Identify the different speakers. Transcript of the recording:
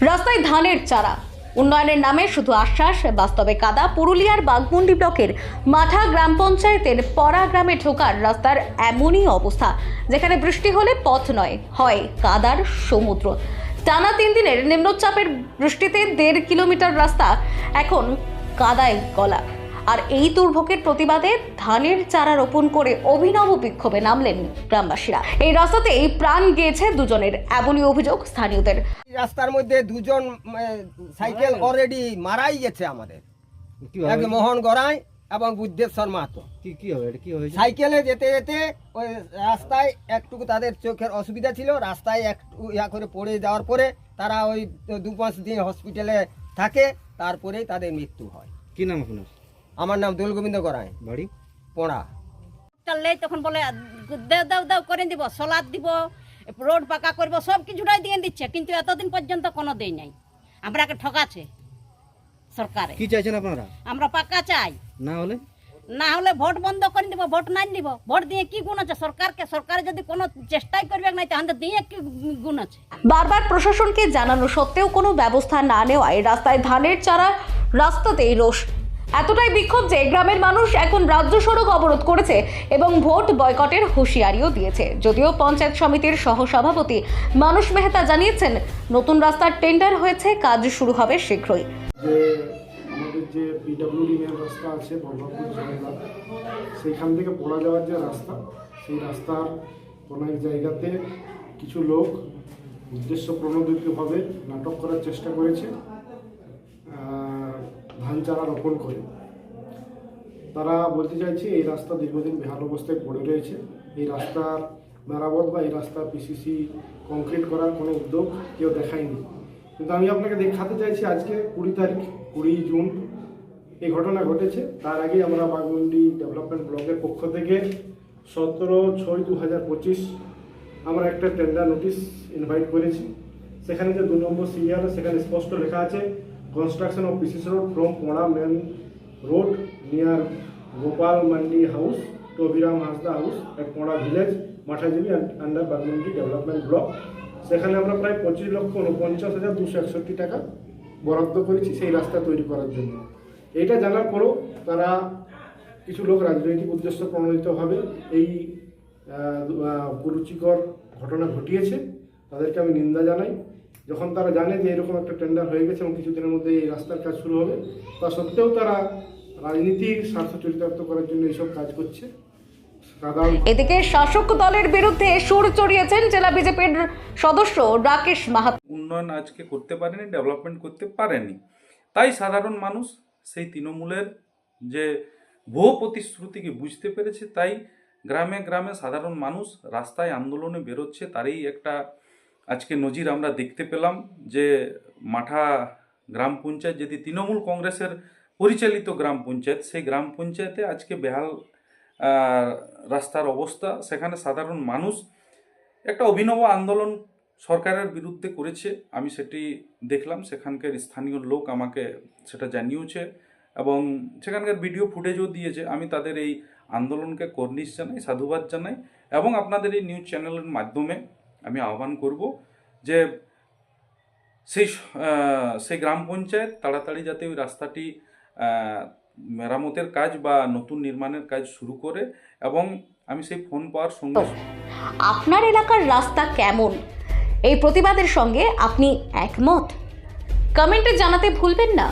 Speaker 1: রাস্তায় ধানের চারা। উন্নয়নের নামে শুধু আশ্বাস, বাস্তবে কাদা পুরুলিয়ার বাঘমুন্ডি ব্লকের মাঠা গ্রাম পঞ্চায়েতের পরা গ্রামে ঢোকার রাস্তার এমনই অবস্থা, যেখানে বৃষ্টি হলে পথ নয়, হয় কাদার সমুদ্র। টানা তিন দিনের নিম্নচাপের বৃষ্টিতে দেড় কিলোমিটার রাস্তা এখন কাদায় গলা। আর এই দুর্ভোগের প্রতিবাদে ধানের চারা রোপণ করে অভিনব বিক্ষোভে নামলেন গ্রামবাসীরা। এই রাস্তাতেই প্রাণ গিয়েছে দুজনের এমনই অভিযোগ স্থানীয়দের।
Speaker 2: রাস্তার মধ্যে দুজন সাইকেল অলরেডি মারাই গেছে আমাদের। এক মোহন গড়াই এবং বুদ্ধেশ্বর মাহাতো।
Speaker 3: কি কি হবে? কি হয়েছে?
Speaker 2: সাইকেলে যেতে যেতে ওই রাস্তায় একটুকু তাদের চোখের অসুবিধা ছিল রাস্তায় একটু ইয়া করে পড়ে যাওয়ার পরে তারা ওই দু পাঁচ দিন হসপিটালে থাকে তারপরেই তাদের মৃত্যু হয়।
Speaker 3: কি নাম আপনার?
Speaker 2: আমার নাম দোল গোবিন্দ গড়াই।
Speaker 3: বাড়ি?
Speaker 2: পোড়া।
Speaker 4: চললে তখন বলে দেও দেও দেও করে দিব সলাদ দিব রোড পাকা করব সব কিছুটাই দিয়ে দিচ্ছে কিন্তু এতদিন পর্যন্ত কোনো দেই নাই। আমরাকে ঠকাছে সরকারে।
Speaker 3: কি চাইছেন আপনারা?
Speaker 4: আমরা পাকা চাই।
Speaker 3: না হলে?
Speaker 4: না হলে ভোট বন্ধ করে দিব ভোট নাই দিব। ভোট দিয়ে কি গুণ আছে? সরকারকে সরকার যদি কোনো চেষ্টাই করবে না তাহলে দিয়ে কি গুণ আছে?
Speaker 1: বারবার প্রশাসনকে জানানো সত্ত্বেও কোনো ব্যবস্থা না নেওয়ায় রাস্তায় ধানের চারা রাস্তাতেই রোষ। এতটাই বিক্ষোভ যে গ্রামের মানুষ এখন রাজ্য সড়ক অবরোধ করেছে এবং ভোট বয়কটের হুঁশিয়ারিও দিয়েছে। যদিও পঞ্চায়েত সমিতির সহসভাপতি মানুষ মেহতা জানিয়েছেন, নতুন রাস্তার টেন্ডার হয়েছে, কাজ শুরু হবে শীঘ্রই।
Speaker 5: যে পিডাব্লিউডি মেন রাস্তা আছে সেইখান থেকে পড়া যাওয়ার যে রাস্তা, সেই রাস্তার এক জায়গাতে কিছু লোক উদ্দেশ্য প্রণোদিতভাবে নাটক করার চেষ্টা করেছে। ধান চারা রোপণ করে। তারা বলতে চাইছে, এই রাস্তা দীর্ঘদিন বেহাল অবস্থায় পড়ে রয়েছে। এই রাস্তার মেরামত বা এই রাস্তা পিসিসি কংক্রিট করার কোনো উদ্যোগ কেউ দেখায়নি। কিন্তু আমি আপনাকে দেখাতে চাইছি, আজকে কুড়ি তারিখ, কুড়ি জুন এই ঘটনা ঘটেছে। তার আগে আমরা বাগমুন্ডি ডেভেলপমেন্ট ব্লকের পক্ষ থেকে সতেরো ছয় দু হাজার পঁচিশ আমরা একটা টেন্ডার নোটিশ ইনভাইট করেছি। সেখানে যে দু নম্বর সিরিয়াল সেখানে স্পষ্ট লেখা আছে construction of PCC road from Pora main road near Gopal Mandi house to Abhiram Hansda house at Pora village মাঠাজিবি under Baghmundi development block সেখানে আমরা প্রায় পঁচিশ লক্ষ উনপঞ্চাশ হাজার দুশো একষট্টি টাকা বরাদ্দ করেছি সেই রাস্তা তৈরি করার জন্য। এইটা জানার পরেও তারা কিছু লোক রাজনৈতিক উদ্দেশ্য প্রণোদিতভাবে এই কুরুচিকর ঘটনা ঘটিয়েছে। তাদেরকে আমি নিন্দা জানাই। যখন তারা জানে যে এরকম একটা টেন্ডার হয়ে গেছে এবং কিছুদিনের মধ্যে এই রাস্তার কাজ শুরু হবে তা সত্ত্বেও তারা রাজনীতির স্বার্থ চরিতার্থ করার জন্য এইসব কাজ করছে। সাধারণ
Speaker 1: এদিকে শাসক দলের বিরুদ্ধে সুর চড়িয়েছেন জেলা বিজেপির সদস্য রাকেশ মাহাত।
Speaker 6: উন্নয়ন আজকে করতে পারেনি ডেভেলপমেন্ট করতে পারেনি। তাই সাধারণ মানুষ সেই তৃণমূলের যে ভুয়ো প্রতিশ্রুতিকে বুঝতে পেরেছে তাই গ্রামে গ্রামে সাধারণ মানুষ রাস্তায় আন্দোলনে বেরোচ্ছে তারই একটা আজকে নজির আমরা দেখতে পেলাম যে মাঠা গ্রাম পঞ্চায়েত যদি তৃণমূল কংগ্রেসের পরিচালিত গ্রাম পঞ্চায়েত, সেই গ্রাম পঞ্চায়েতে আজকে বেহাল রাস্তার অবস্থা। সেখানে সাধারণ মানুষ একটা অভিনব আন্দোলন সরকারের বিরুদ্ধে করেছে। আমি সেটি দেখলাম। সেখানকার স্থানীয় লোক আমাকে সেটা জানিয়েছে এবং সেখানকার ভিডিও ফুটেজও দিয়েছে। আমি তাদের এই আন্দোলনকে কর্নিশ জানাই, সাধুবাদ জানাই এবং আপনাদের এই নিউজ চ্যানেলের মাধ্যমে আমি আহ্বান করব যে সেই সেই গ্রাম পঞ্চায়েত তাড়াতাড়ি যাতে ওই রাস্তাটি মেরামতের কাজ বা নতুন নির্মাণের কাজ শুরু করে এবং আমি সেই ফোন পাওয়ার সঙ্গে
Speaker 1: আপনার এলাকার রাস্তা কেমন? এই প্রতিবাদের সঙ্গে আপনি একমত? কমেন্টে জানাতে ভুলবেন না।